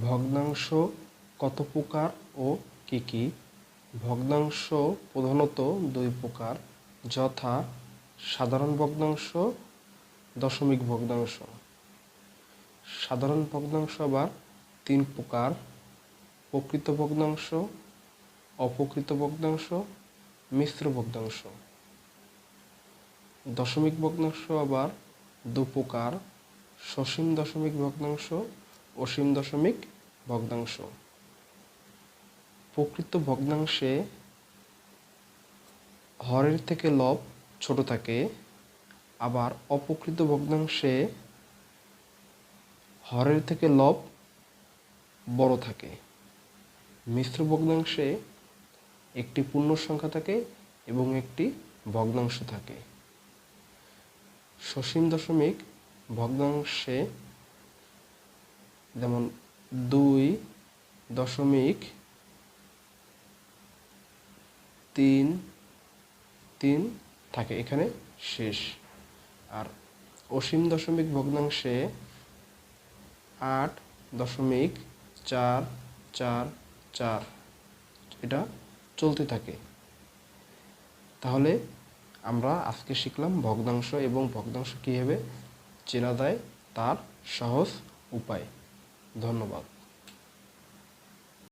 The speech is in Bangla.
ভগ্নাংশ কত প্রকার ও কি কি? ভগ্নাংশ প্রধানত দুই প্রকার, যথা সাধারণ ভগ্নাংশ, দশমিক ভগ্নাংশ। সাধারণ ভগ্নাংশ আবার তিন প্রকার, প্রকৃত ভগ্নাংশ অপকৃত ভগ্নাংশ, মিশ্র ভগ্নাংশ। দশমিক ভগ্নাংশ আবার দু প্রকার, সসীম দশমিক ভগ্নাংশ অসীম দশমিক ভগ্নাংশ। প্রকৃত ভগ্নাংশে হরের থেকে লব ছোট থাকে, আবার অপ্রকৃত ভগ্নাংশে হরের থেকে লব বড় থাকে। মিশ্র ভগ্নাংশে একটি পূর্ণ সংখ্যা থাকে এবং একটি ভগ্নাংশ থাকে। সসীম দশমিক ভগ্নাংশে যেমন দুই দশমিক তিন তিন থাকে এখানে শেষ। আর অসীম দশমিক ভগ্নাংশে আট দশমিক চার চার চার এটা চলতে থাকে। তাহলে আমরা আজকে শিখলাম ভগ্নাংশ এবং ভগ্নাংশ কীভাবে চেনা যায় তার সহজ উপায়। ধন্যবাদ।